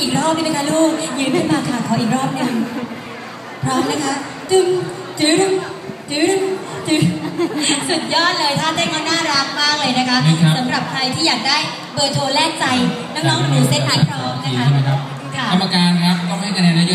อีกรอบได้ไหมคะลูก ยืนขึ้นมาค่ะขออีกรอบหนึ่งพร้อมนะคะ ตึงตึงตึงตึงสุดยอดเลยท่าเต้นเขาน่ารักมากเลยนะคะนี่สำหรับใครที่อยากได้เบอร์โทรแลกใจน้องๆหนูเซ็ตไหนพร้อมนะคะ ค่ะ กรรมการครับต้องให้คะแนนเยอะ